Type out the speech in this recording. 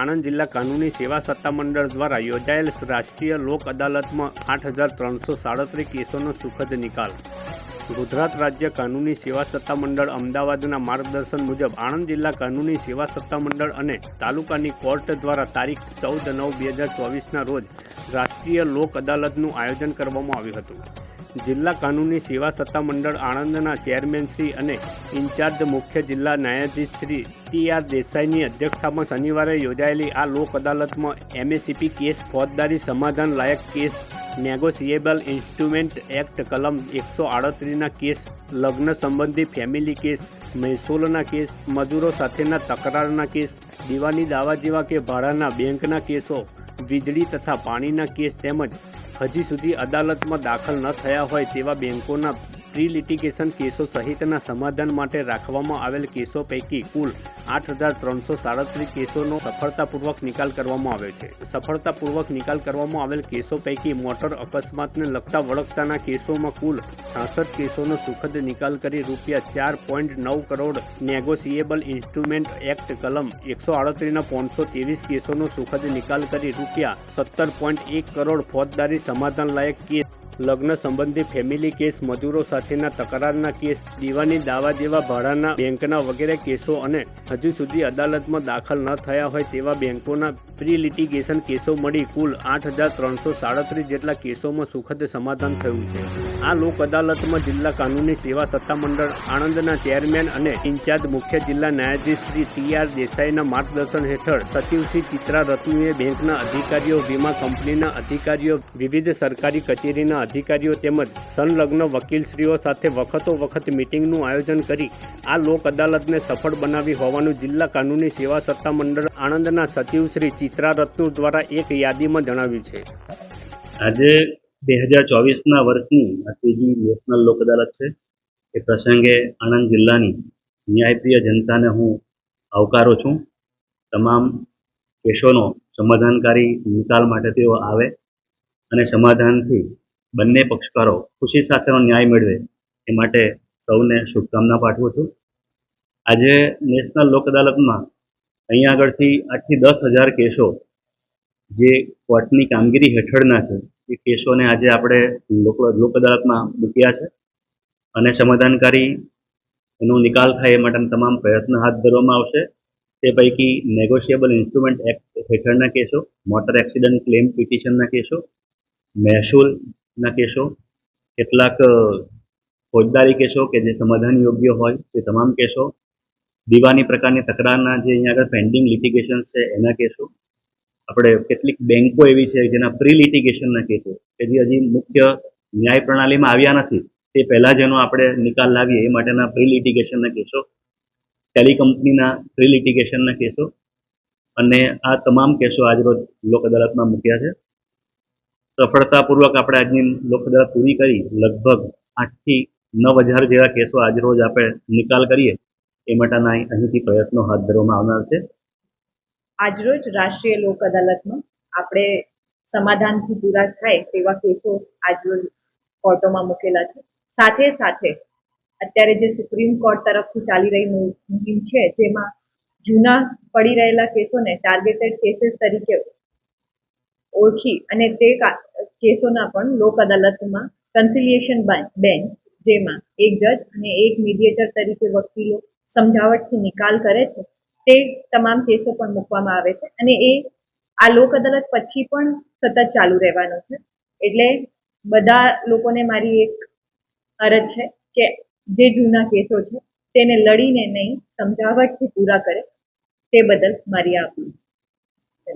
આણંદ જિલ્લા કાનૂની સેવા સત્તામંડળ દ્વારા યોજાયેલ રાષ્ટ્રીય લોક અદાલતમાં આઠ હજાર ત્રણસો સાડત્રીસ કેસોનો સુખદ નિકાલ. ગુજરાત રાજ્ય કાનૂની સેવા સત્તામંડળ અમદાવાદના માર્ગદર્શન મુજબ આણંદ જિલ્લા કાનૂની સેવા સત્તામંડળ અને તાલુકાની કોર્ટ દ્વારા તારીખ ચૌદ નવ બે હજાર ચોવીસના રોજ રાષ્ટ્રીય લોક અદાલતનું આયોજન કરવામાં આવ્યું હતું. જિલ્લા કાનૂની સેવા સત્તામંડળ આણંદના ચેરમેન શ્રી અને ઇન્ચાર્જ મુખ્ય જિલ્લા ન્યાયાધીશ શ્રી ટી આર દેસાઈની અધ્યક્ષતામાં શનિવારે યોજાયેલી આ લોક અદાલતમાં એમએસીપી કેસ ફોજદારી સમાધાન લાયક કેસ નેગોશિયેબલ ઇન્સ્ટ્રુમેન્ટ એક્ટ કલમ એકસો આડત્રીસના કેસ, લગ્ન સંબંધી ફેમિલી કેસ, મહેસૂલના કેસ, મજૂરો સાથેના તકરારના કેસ, દીવાની દાવા જેવા કે ભાડાના બેંકના કેસો વીજળી તથા પાણીના કેસ તેમજ હજી સુધી અદાલતમાં દાખલ ન થયા હોય તેવા બેંકોના પ્રી લિટિગેશન કેસો સહિતના સમાધાન માટે રાખવામાં આવેલ કેસો પૈકી કુલ આઠ હજાર ત્રણસો સાડત્રીસ કેસોનો સફળતાપૂર્વક નિકાલ કરવામાં આવ્યો છે. સફળતાપૂર્વક નિકાલ કરવામાં આવેલ કેસો પૈકી મોટર અકસ્માતને લગતા વળગતાના કેસોમાં કુલ છાસઠ કેસોનો સુખદ નિકાલ કરી રૂપિયા ચાર પોઈન્ટ નવ કરોડ નેગોશિયેબલ ઇન્સ્ટ્રુમેન્ટ એક્ટ કલમ એકસો આડત્રીસના પાંચસો ત્રેવીસ કેસોનો સુખદ નિકાલ કરી રૂપિયા સત્તર પોઈન્ટ એક કરોડ ફોજદારી સમાધાન લાયક કેસ લગ્ન સંબંધી ફેમિલી કેસ મજૂરો સાથેના તકરારના કેસ, દીવાની દાવા જેવા ભાડાના બેંકના વગેરે કેસો અને હજુ સુધી અદાલતમાં દાખલ ન થયા હોય તેવા બેંકોના પ્રી લિટિગેશન કેસો મળી કુલ આઠ હજાર ત્રણસો સાડત્રીસ જેટલા કેસોમાં સુખદ સમાધાન થયું છે. આ લોક અદાલતમાં જિલ્લા કાનૂની સેવા સત્તામંડળ, આણંદના ચેરમેન અને ઇન્ચાર્જ મુખ્ય જિલ્લા ન્યાયાધીશ શ્રી ટી આર દેસાઈના માર્ગદર્શન હેઠળ સચિવ શ્રી ચિત્રા રત્નુએ બેંકના અધિકારીઓ, વીમા કંપનીના અધિકારીઓ, વિવિધ સરકારી કચેરીના અધિકારીઓ તેમજ સંલગ્ન વકીલશ્રીઓ સાથે વખતો વખત મિટિંગનું આયોજન કરી આ લોક અદાલતને સફળ બનાવી હોવાનું જિલ્લા કાનૂની સેવા સત્તામંડળ આણંદના સચિવ શ્રી ચિત્રા રત્નુ દ્વારા એક યાદીમાં જણાવ્યું છે. આજે બે હજાર ચોવીસના વર્ષની આ ત્રીજી નેશનલ લોક અદાલત છે. એ પ્રસંગે આણંદ જિલ્લાની ન્યાયપ્રિય જનતાને હું આવકારું છું. તમામ કેસોનો સમાધાનકારી નિકાલ માટે તેઓ આવે અને સમાધાનથી બંને પક્ષકારો ખુશી સાથેનો ન્યાય મેળવે એ માટે સૌને શુભકામના પાઠવું છું. આજે નેશનલ લોક અદાલતમાં અહીંયા આગળથી આઠથી દસ હજાર કેસો જે કોર્ટની કામગીરી હેઠળના છે, એ કેસોને આજે આપણે લોક અદાલતમાં મૂક્યા છે અને સમાધાનકારી એનો નિકાલ થાય એ માટેના તમામ પ્રયત્ન હાથ ધરવામાં આવશે. તે પૈકી નેગોશિયેબલ ઇન્સ્ટ્રુમેન્ટ એક્ટ હેઠળના કેસો મોટર એક્સિડન્ટ ક્લેમ પિટિશનના કેસો મહેસૂલના કેસો કેટલાક ફોજદારી કેસો કે જે સમાધાન યોગ્ય હોય તે તમામ કેસો દીવાની પ્રકારની તકરારના જે અહીંયા આગળ પેન્ડિંગ લિટિગેશન છે એના કેસો આપણે કેટલીક બેન્કો એવી છે જેના પ્રી લિટિગેશનના કેસો કે જે હજી મુખ્ય ન્યાય પ્રણાલીમાં આવ્યા નથી તે પહેલાં જેનો આપણે નિકાલ લાવીએ એ માટેના પ્રી લિટિગેશનના કેસો. ટેલિકંપનીના પ્રી લિટિગેશનના કેસો. અને આ તમામ કેસો આજરોજ લોક અદાલતમાં મૂક્યા છે. સફળતાપૂર્વક આપણે આજની લોક પૂરી કરી, લગભગ આઠથી નવ હજાર જેવા કેસો આજરોજ આપણે નિકાલ કરીએ, એ માટેના અહીં- અહીંથી પ્રયત્નો હાથ ધરવામાં આવનાર છે. આજરોજ રાષ્ટ્રીય લોક અદાલતમાં આપણે સમાધાનથી પૂરા થાય તેવા કેસો આજરોજ કોર્ટોમાં મૂકેલા છે. સાથે સાથે અત્યારે જે સુપ્રીમ કોર્ટ તરફથી ચાલી રહી મુહિમ છે, જેમાં જૂના પડી રહેલા કેસોને ટાર્ગેટેડ કેસીસ તરીકે ઓળખી અને તે કેસોના પણ લોક અદાલતમાં કન્સિલિએશન બેન્ચ જેમાં એક જજ અને એક મીડિયેટર તરીકે વકીલો સમજાવટથી નિકાલ કરે છે, તે તમામ કેસો પણ મૂકવામાં આવે છે અને એ, આ લોક અદાલત પછી પણ સતત ચાલુ રહેવાનો છે. એટલે બધા લોકોને મારી એક અરજ છે કે જે જૂના કેસો છે તેને લડીને નહીં, સમજાવટથી પૂરા કરે, તે બદલ મારી આ અપીલ છે